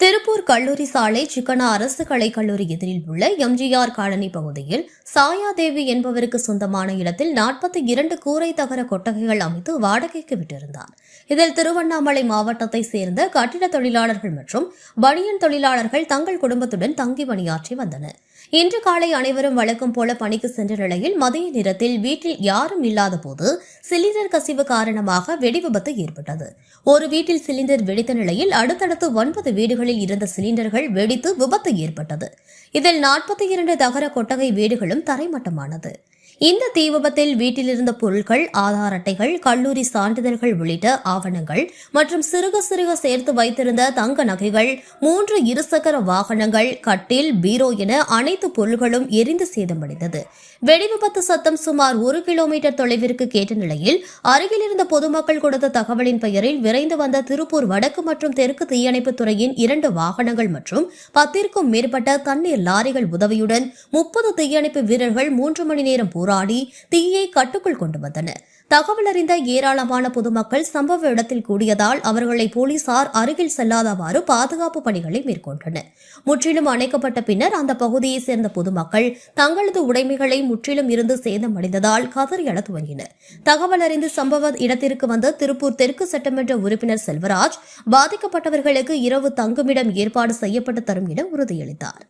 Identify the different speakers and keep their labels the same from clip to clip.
Speaker 1: திருப்பூர் கல்லூரி சாலை சிக்கனா அரசு கலைக் கல்லூரி எதிரில் உள்ள எம்ஜிஆர் காலனி பகுதியில் சாயாதேவி என்பவருக்கு சொந்தமான இடத்தில் நாற்பத்தி இரண்டு கூரை தகர கொட்டகைகள் அமைத்து வாடகைக்கு விட்டிருந்தார். இதில் திருவண்ணாமலை மாவட்டத்தை சேர்ந்த கட்டிட தொழிலாளர்கள் மற்றும் பனியன் தொழிலாளர்கள் தங்கள் குடும்பத்துடன் தங்கி பணியாற்றி வந்தனர். இன்று காலை அனைவரும் வழக்கம் போல பணிக்கு சென்ற நிலையில் மதிய நேரத்தில் வீட்டில் யாரும் இல்லாத போது சிலிண்டர் கசிவு காரணமாக வெடி விபத்து ஏற்பட்டது. ஒரு வீட்டில் சிலிண்டர் வெடித்த நிலையில் அடுத்தடுத்து ஒன்பது வீடுகள் வீடுகளில் இருந்த சிலிண்டர்கள் வெடித்து விபத்து ஏற்பட்டது. இதில் நாற்பத்தி இரண்டு தகர கொட்டகை வீடுகளும் தரைமட்டமானது. இந்த தீ விபத்தில் வீட்டில் இருந்த பொருட்கள் ஆதார் அட்டைகள் கல்லூரி சான்றிதழ்கள் உள்ளிட்ட ஆவணங்கள் மற்றும் சிறுக சிறுக சேர்த்து வைத்திருந்த தங்க நகைகள் மூன்று இருசக்கர வாகனங்கள் கட்டில் பீரோ என அனைத்து பொருள்களும் எரிந்து சேதமடைந்தது. வெடி விபத்து சத்தம் சுமார் ஒரு கிலோமீட்டர் தொலைவிற்கு கேட்ட நிலையில் அருகில் இருந்த பொதுமக்கள் கொடுத்த தகவலின் பெயரில் விரைந்து வந்த திருப்பூர் வடக்கு மற்றும் தெற்கு தீயணைப்புத் துறையின் இரண்டு வாகனங்கள் மற்றும் பத்திற்கும் மேற்பட்ட தண்ணீர் லாரிகள் உதவியுடன் முப்பது தீயணைப்பு வீரர்கள் மூன்று மணி நேரம் போர் போராடி தீயை கட்டுக்குள் கொண்டு வந்தனர். தகவல் அறிந்த ஏராளமான பொதுமக்கள் சம்பவ இடத்தில் கூடியதால் அவர்களை போலீசார் அருகில் செல்லாதவாறு பாதுகாப்பு பணிகளை மேற்கொண்டனர். முற்றிலும் அணைக்கப்பட்ட பின்னர் அந்த பகுதியைச் சேர்ந்த பொதுமக்கள் தங்களது உடைமைகளை முற்றிலும் இருந்து சேதமடைந்ததால் கதறி அழ துவங்கினர். தகவல் அறிந்து சம்பவ இடத்திற்கு வந்த திருப்பூர் தெற்கு சட்டமன்ற உறுப்பினர் செல்வராஜ் பாதிக்கப்பட்டவர்களுக்கு இரவு தங்குமிடம் ஏற்பாடு செய்யப்பட்டு தரும் என உறுதியளித்தார்.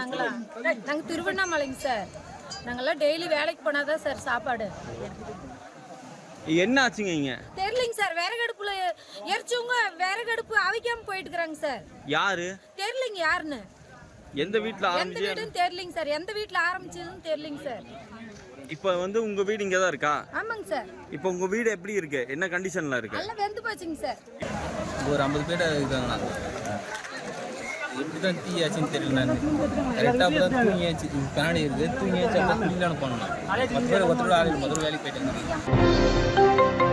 Speaker 2: நாங்கள்? திருவண்ணாமலைங்க சார். நாங்களாம் டெய்லி வேலைக்கு போனாதான் சார் சாப்பாடு.
Speaker 3: என்ன ஆச்சுங்க இங்க?
Speaker 2: தெரியலிங்க சார் விறகடுப்புல எரிச்சவங்க விறகடுப்பு அவிக்காம போயிட்டு இருக்கிறாங்க சார்.
Speaker 3: யாரு?
Speaker 2: தெரியலிங்க யாருன்னு.
Speaker 3: எந்த வீட்ல
Speaker 2: எந்த
Speaker 3: ஆரம்பிச்சு?
Speaker 2: வீடுன்னு தெரியலிங்க சார் எந்த வீட்டில் ஆரம்பிச்சதுன்னு தெரியலிங்க சார்.
Speaker 3: இப்ப வந்து உங்க வீடு இங்க தான் இருக்கா?
Speaker 2: ஆமாங்க சார்.
Speaker 3: இப்ப உங்க வீடு எப்படி இருக்கு? என்ன கண்டிஷன்ல இருக்கு?
Speaker 2: நல்லா வெந்து போச்சுங்க சார்.
Speaker 4: ஒரு ஐம்பது பேர் இருக்காங்கண்ணா. எப்படி தான் தீ தெரியல நான். கரெக்டாக அப்போ தான் தூங்கியாச்சு. இது பின்னாடி இருக்குது. தூங்கியாச்சு அப்போ தான் பண்ணணும் பத்து பேர் ஒருத்தரோட ஆள் மொதல் வேலைக்கு போயிட்டு போயிட்டாங்க.